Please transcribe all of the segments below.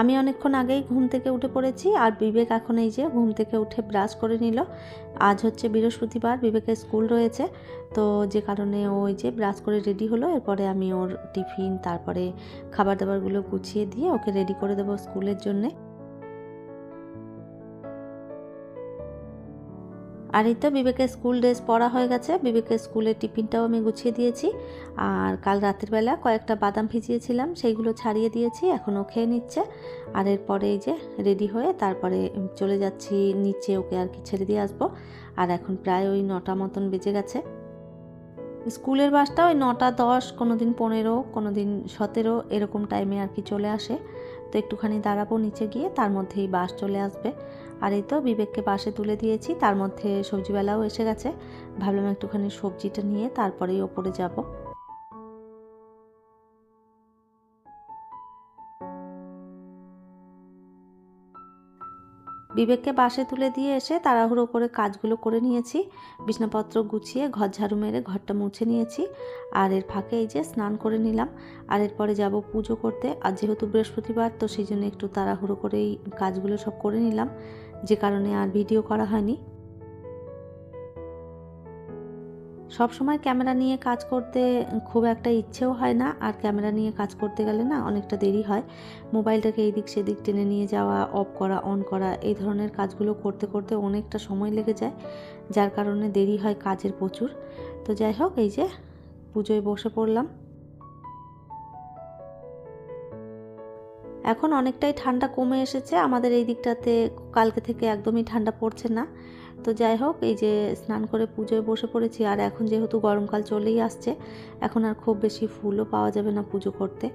আমি অনেকক্ষণ আগেই ঘুম থেকে উঠে পড়েছি আর বিবেক এখন এই যে ঘুম থেকে উঠে ব্রাশ করে নিল। আজ হচ্ছে বৃহস্পতিবার বিবেকের স্কুল রয়েছে, তো যে কারণে ও ওই যে ব্রাশ করে রেডি হলো। এরপরে আমি ওর টিফিন, তারপরে খাবার দাবারগুলো গুছিয়ে দিয়ে ওকে রেডি করে দেবো স্কুলের জন্যে। আর এই তো বিবেকের স্কুল ড্রেস পরা হয়ে গেছে। বিবেকের স্কুলের টিফিনটাও আমি গুছিয়ে দিয়েছি। আর কাল রাতের বেলা কয়েকটা বাদাম ভিজিয়েছিলাম, সেইগুলো ছাড়িয়ে দিয়েছি, এখনও খেয়ে নিচ্ছে। আর এরপরে এই যে রেডি হয়ে তারপরে চলে যাচ্ছি, নিচে ওকে আর কি ছেড়ে দিয়ে আসব। আর এখন প্রায় ওই নটা মতন বেজে গেছে। স্কুলের বাসটা ওই নটা দশ কোনো দিন পনেরো কোনো দিন সতেরো, এরকম টাইমে আর কি চলে আসে। তো একটুখানি দাঁড়াবো নিচে গিয়ে, তার মধ্যেই বাস চলে আসবে। আর এই তো বিবেককে পাশে তুলে দিয়েছি, তার মধ্যে সবজিবেলাও এসে গেছে। ভাবলাম একটুখানি সবজিটা নিয়ে তারপরেই ওপরে যাব। বিবেককে বাসে তুলে দিয়ে এসে তাড়াহুড়ো করে কাজগুলো করে নিয়েছি। বিছনাপত্র গুছিয়ে, ঘর ঝাড়ু মেরে ঘরটা মুছে নিয়েছি। আর এর ফাঁকে এই যে স্নান করে নিলাম। আর এরপরে যাব পুজো করতে। আর যেহেতু বৃহস্পতিবার, তো সেই জন্য একটু তাড়াহুড়ো করেই কাজগুলো সব করে নিলাম। যে কারণে আর ভিডিও করা হয়নি। সব সময় ক্যামেরা নিয়ে কাজ করতে খুব একটা ইচ্ছেও হয় না। আর ক্যামেরা নিয়ে কাজ করতে গেলে না অনেকটা দেরি হয়। মোবাইলটাকে এইদিক সেদিক টেনে নিয়ে যাওয়া, অফ করা, অন করা, এই ধরনের কাজগুলো করতে করতে অনেকটা সময় লেগে যায়। যার কারণে দেরি হয় কাজের প্রচুর। তো যাই হোক, এই যে পুজোয় বসে পড়লাম। এখন অনেকটাই ঠান্ডা কমে এসেছে। আমাদের এই দিকটাতে কালকে থেকে একদমই ঠান্ডা পড়ছে না। তো যাই হোক, এই যে স্নান করে পুজোয় বসে পড়েছি, আর এখন যেহেতু গরমকাল চলেই আসছে, এখন আর খুব বেশি ফুলও পাওয়া যাবে না পুজো করতে।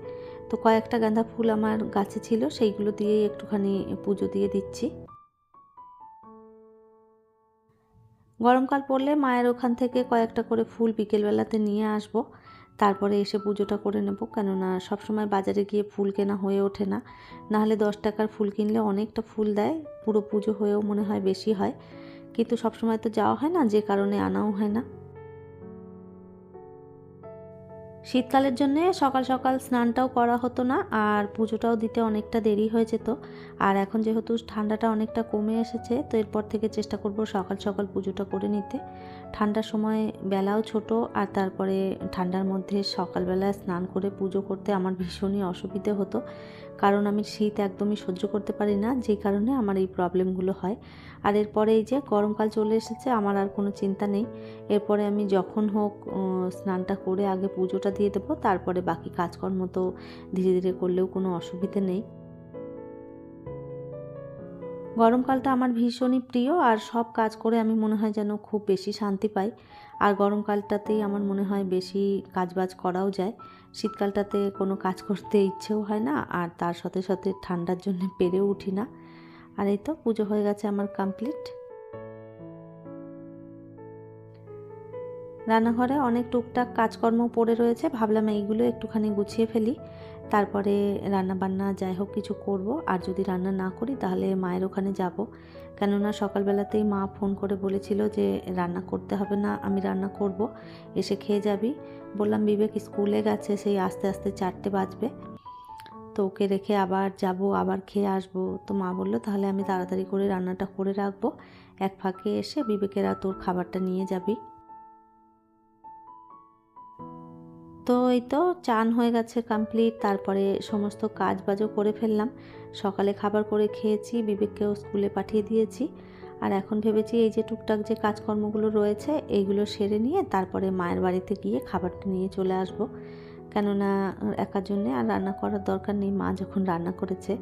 তো কয়েকটা গাঁদা ফুল আমার গাছে ছিল, সেইগুলো দিয়েই একটুখানি পুজো দিয়ে দিচ্ছি। গরমকাল পড়লে মায়ের ওখান থেকে কয়েকটা করে ফুল বিকেলবেলাতে নিয়ে আসব। তারপরে এসে পুজোটা করে নেব, কেননা সবসময় বাজারে গিয়ে ফুল কেনা হয়ে ওঠে না। নাহলে দশ টাকার ফুল কিনলে অনেকটা ফুল দেয়, পুরো পুজো হয়েও মনে হয় বেশি হয়। কিন্তু সবসময় তো যাওয়া হয় না, যে কারণে আনাও হয় না। শীতকালের জন্যে সকাল সকাল স্নানটাও করা হতো না, আর পুজোটাও দিতে অনেকটা দেরি হয়ে যেত। আর এখন যেহেতু ঠান্ডাটা অনেকটা কমে এসেছে, তো এরপর থেকে চেষ্টা করব সকাল সকাল পুজোটা করে নিতে। ঠান্ডার সময় বেলাও ছোট, আর তারপরে ঠান্ডার মধ্যে সকালবেলায় স্নান করে পুজো করতে আমার ভীষণই অসুবিধে হতো। কারণ আমি শীত একদমই সহ্য করতে পারি না, যে কারণে আমার এই প্রবলেমগুলো হয়। আর এরপরে এই যে গরমকাল চলে এসেছে, আমার আর কোনো চিন্তা নেই। এরপরে আমি যখন হোক স্নানটা করে আগে পুজোটা দিয়ে দেবো, তারপরে বাকি কাজকর্ম তো ধীরে ধীরে করলেও কোনো অসুবিধে নেই। গরমকালটা আমার ভীষণই প্রিয়, আর সব কাজ করে আমি মনে হয় যেন খুব বেশি শান্তি পাই। আর গরমকালটাতেই আমার মনে হয় বেশি কাজবাজ করাও যায়। শীতকালটাতে কোনো কাজ করতে ইচ্ছেও হয় না, আর তার সাথে সাথে ঠান্ডার জন্য পেরেও উঠি না। আর এই তো পুজো হয়ে গেছে আমার কমপ্লিট রান্নাঘরে অনেক টুকটাক কাজকর্ম পড়ে রয়েছে, ভাবলাম এইগুলো একটুখানি গুছিয়ে ফেলি। তারপরে রান্না বান্না যাই হোক কিছু করব, আর যদি রান্না না করি তাহলে মায়ের ওখানে যাব। কেননা সকালবেলাতেই মা ফোন করে বলেছিল যে রান্না করতে হবে না, আমি রান্না করব। এসে খেয়ে যাবি। বললাম, বিবেক স্কুলে গেছে, সেই আস্তে আস্তে চারটে বাজবে। তো ওকে রেখে আবার যাব, আবার খেয়ে আসব। তো মা বলল, তাহলে আমি তাড়াতাড়ি করে রান্নাটা করে রাখব। এক ফাঁকে এসে বিবেকেরা তোর খাবারটা নিয়ে যাবি। তো এই তো চান হয়ে গেছে কমপ্লিট তারপরে সমস্ত কাজ বাজও করে ফেললাম। সকালে খাবার করে খেয়েছি বিবেককেও স্কুলে পাঠিয়ে দিয়েছি। আর এখন ভেবেছি এই যে টুকটাক যে কাজকর্মগুলো রয়েছে, এইগুলো সেরে নিয়ে তারপরে মায়ের বাড়িতে গিয়ে খাবারটা নিয়ে চলে আসব। কেননা একার জন্যে আর রান্না করার দরকার নেই, মা যখন রান্না করেছে।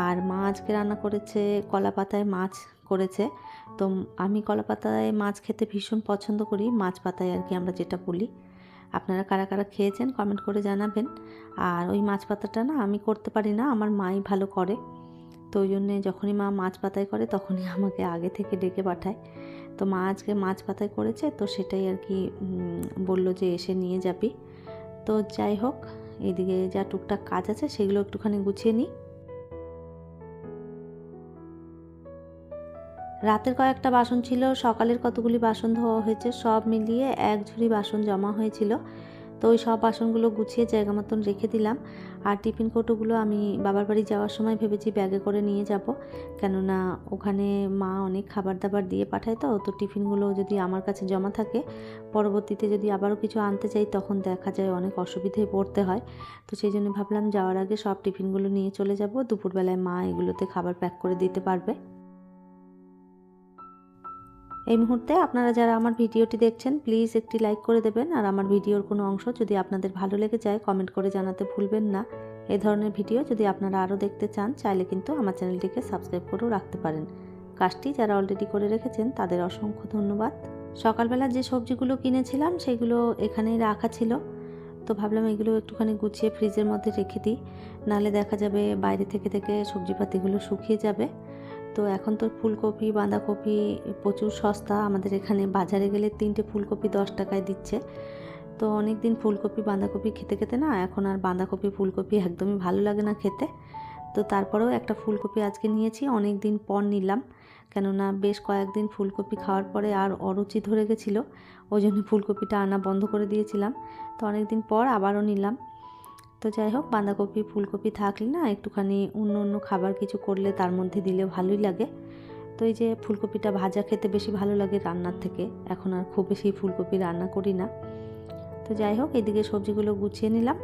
আর মা আজকে রান্না করেছে কলা পাতায় মাছ করেছে। তো আমি কলা পাতায় মাছ খেতে ভীষণ পছন্দ করি, মাছ পাতায় আর কি আমরা যেটা বলি। আপনারা কারা কারা খেয়েছেন কমেন্ট করে জানাবেন। আর ওই মাছ পাতাটা না আমি করতে পারি না, আমার মাই ভালো করে। তো ওই জন্যে যখনই মা মাছ পাতায় করে তখনই আমাকে আগে থেকে ডেকে পাঠায়। তো মা আজকে মাছ পাতায় করেছে, তো সেটাই আর কি বলল যে এসে নিয়ে যাবি। তো যাই হোক এইদিকে যা টুকটাক কাজ আছে সেগুলো একটুখানি গুছিয়ে নিই। রাতের কয়েকটা বাসন ছিল, সকালের কতগুলি বাসন ধোয়া হয়েছে, সব মিলিয়ে এক ঝুড়ি বাসন জমা হয়েছিল। তো ওই সব বাসনগুলো গুছিয়ে জায়গা মতন রেখে দিলাম। আর টিফিন কৌটোগুলো আমি বাবার বাড়ি যাওয়ার সময় ভেবেছি ব্যাগে করে নিয়ে যাব। কেননা ওখানে মা অনেক খাবার দাবার দিয়ে পাঠায় তো তো টিফিনগুলো যদি আমার কাছে জমা থাকে, পরবর্তীতে যদি আবারও কিছু আনতে চাই, তখন দেখা যায় অনেক অসুবিধায় পড়তে হয়। তো সেই জন্য ভাবলাম যাওয়ার আগে সব টিফিনগুলো নিয়ে চলে যাব। দুপুরবেলায় মা এগুলোতে খাবার প্যাক করে দিতে পারবে। এই মুহূর্তে আপনারা যারা আমার ভিডিওটি দেখছেন প্লিজ একটি লাইক করে দেবেন। আর আমার ভিডিওর কোনো অংশ যদি আপনাদের ভালো লেগে যায় কমেন্ট করে জানাতে ভুলবেন না। এই ধরনের ভিডিও যদি আপনারা আরও দেখতে চান, চাইলে কিন্তু আমার চ্যানেলটিকে সাবস্ক্রাইব করেও রাখতে পারেন। কাজটি যারা অলরেডি করে রেখেছেন, তাদের অসংখ্য ধন্যবাদ। সকালবেলা যে সবজিগুলো কিনেছিলাম, সেগুলো এখানেই রাখা ছিল। তো ভাবলাম এগুলো একটুখানি গুছিয়ে ফ্রিজের মধ্যে রেখে দিই। নাহলে দেখা যাবে বাইরে থেকে থেকে সবজিপাতিগুলো শুকিয়ে যাবে। তো এখন তো ফুলকপি, বাঁধাকপি প্রচুর সস্তা। আমাদের এখানে বাজারে গেলে তিনটে ফুলকপি দশ টাকায় দিচ্ছে। তো অনেক দিন ফুলকপি, বাঁধাকপি খেতে খেতে না, এখন আর বাঁধাকপি, ফুলকপি একদমই ভালো লাগে না খেতে। তো তারপরেও একটা ফুলকপি আজকে নিয়েছি অনেক দিন পর নিলাম। কেননা বেশ কয়েকদিন ফুলকপি খাওয়ার পরে আর অরুচি ধরে গেছিল, ওই জন্য ফুলকপিটা আনা বন্ধ করে দিয়েছিলাম। তো অনেক দিন পর আবারও নিলাম। তো যাই হোক, বাঁধাকপি, ফুলকপি থাকলে না একটুখানি অন্য অন্য খাবার কিছু করলে তার মধ্যে দিলে ভালোই লাগে। তো এই যে ফুলকপিটা ভাজা খেতে বেশি ভালো লাগে রান্নার থেকে, এখন আর খুব বেশি ফুলকপি রান্না করি না। তো যাই হোক, এদিকে সবজিগুলো গুছিয়ে নিলাম।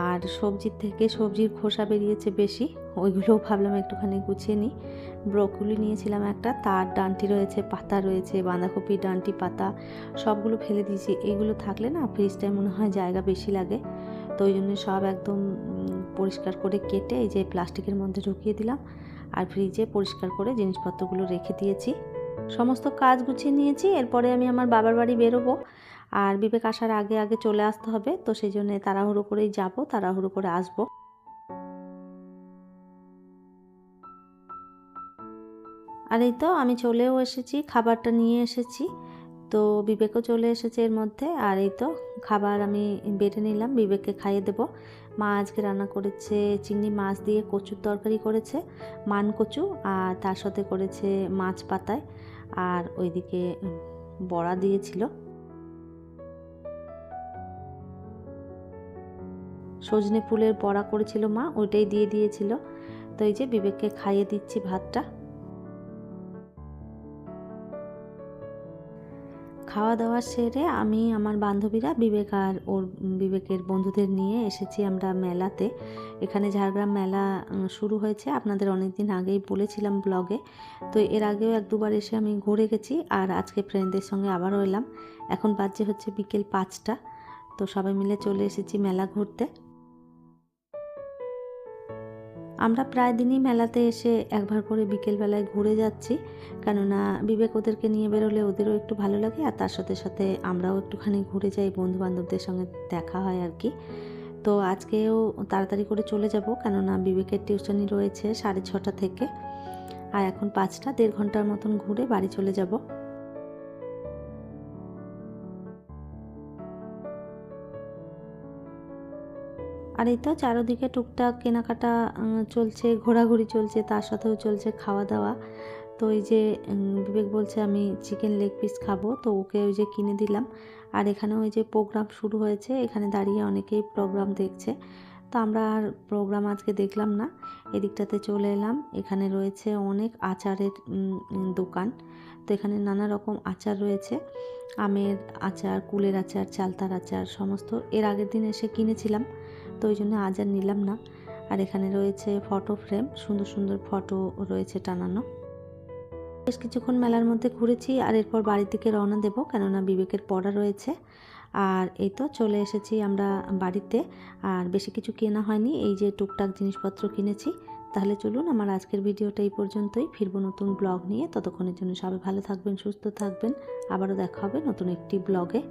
আর সবজির থেকে সবজির খোসা বেরিয়েছে বেশি, ওইগুলোও ভাবলাম একটুখানি গুছিয়ে নিই। ব্রকুলি নিয়েছিলাম একটা, তার ডানটি রয়েছে, পাতা রয়েছে, বাঁধাকপি, ডানটি পাতা, সবগুলো ফেলে দিয়েছি। এগুলো থাকলে না ফ্রিজটায় মনে হয় জায়গা বেশি লাগে। তো ওই জন্য সব একদম পরিষ্কার করে কেটে এই যে প্লাস্টিকের মধ্যে ঢুকিয়ে দিলাম আর ফ্রিজে পরিষ্কার করে জিনিসপত্রগুলো রেখে দিয়েছি। সমস্ত কাজ গুছিয়ে নিয়েছি, এরপরে আমি আমার বাবার বাড়ি বেরোবো আর বিবেক আসার আগে আগে চলে আসতে হবে, তো সেই জন্য তাড়াহুড়ো করেই যাব, তাড়াহুড়ো করে আসব। আর এই তো আমি চলেও এসেছি, খাবারটা নিয়ে এসেছি। তো বিবেকও চলে এসেছে এর মধ্যে। আর এই তো খাবার আমি বেটে নিলাম, বিবেককে খাইয়ে দেবো। মা আজকে রান্না করেছে চিংড়ি মাছ দিয়ে কচুর তরকারি করেছে, মান কচু, আর তার সাথে করেছে মাছ পাতায়, আর ওইদিকে বড়া দিয়েছিল। সজনে ফুলের বড়া করেছিল মা, ওইটাই দিয়ে দিয়েছিল। তো এই যে বিবেককে খাইয়ে দিচ্ছি ভাতটা। খাওয়া দাওয়া সেরে আমি, আমার বান্ধবীরা বিবেক আর ওর বিবেকের বন্ধুদের নিয়ে এসেছি আমরা মেলাতে। এখানে ঝাড়গ্রাম মেলা শুরু হয়েছে আপনাদের অনেক দিন আগেই বলেছিলাম ব্লগে তো এর আগেও এক দুবার এসে আমি ঘুরে গেছি আর আজকে ফ্রেন্ডদের সঙ্গে আবারও এলাম। এখন বাজে হচ্ছে বিকেল পাঁচটা। তো সবাই মিলে চলে এসেছি মেলা ঘুরতে। আমরা প্রায় দিনই মেলাতে এসে একবার করে বিকেলবেলায় ঘুরে যাচ্ছি। কেননা বিবেক ওদেরকে নিয়ে বেরোলে ওদেরও একটু ভালো লাগে আর তার সাথে সাথে আমরাও একটুখানি ঘুরে যাই বন্ধু বান্ধবদের সঙ্গে দেখা হয় আর কি। তো আজকেও তাড়াতাড়ি করে চলে যাব কেননা বিবেকের টিউশনি রয়েছে সাড়ে ছটা থেকে। আর এখন পাঁচটা, দেড় ঘণ্টার মতন ঘুরে বাড়ি চলে যাব। আর এই তো চারোদিকে টুকটাক কেনাকাটা চলছে, ঘোরাঘুরি চলছে, তার সাথেও চলছে খাওয়া দাওয়া তো এই যে বিবেক বলছে আমি চিকেন লেগ পিস খাব, তো ওকে ওই যে কিনে দিলাম। আর এখানে ওই যে প্রোগ্রাম শুরু হয়েছে, এখানে দাঁড়িয়ে অনেকেই প্রোগ্রাম দেখছে। তো আমরা আর প্রোগ্রাম আজকে দেখলাম না, এদিকটাতে চলে এলাম। এখানে রয়েছে অনেক আচারের দোকান। তো এখানে নানা রকম আচার রয়েছে। আমের আচার, কুলের আচার, চালতার আচার, সমস্ত। এর আগের দিন এসে কিনেছিলাম। তো ওই জন্য আজ আর নিলাম না। আর এখানে রয়েছে ফটো ফ্রেম সুন্দর সুন্দর ফটো রয়েছে টানানো। বেশ কিছুক্ষণ মেলার মধ্যে ঘুরেছি আর এরপর বাড়ির দিকে রওনা দেবো, কেননা বিবেকের পড়া রয়েছে। আর এই তো চলে এসেছি আমরা বাড়িতে। আর বেশি কিছু কেনা হয়নি, এই যে টুকটাক জিনিসপত্র কিনেছি। তাহলে চলুন আমার আজকের ভিডিওটা এই পর্যন্তই। ফিরবো নতুন ব্লগ নিয়ে। ততক্ষণের জন্য সবাই ভালো থাকবেন, সুস্থ থাকবেন। আবারও দেখা হবে নতুন একটি ব্লগে।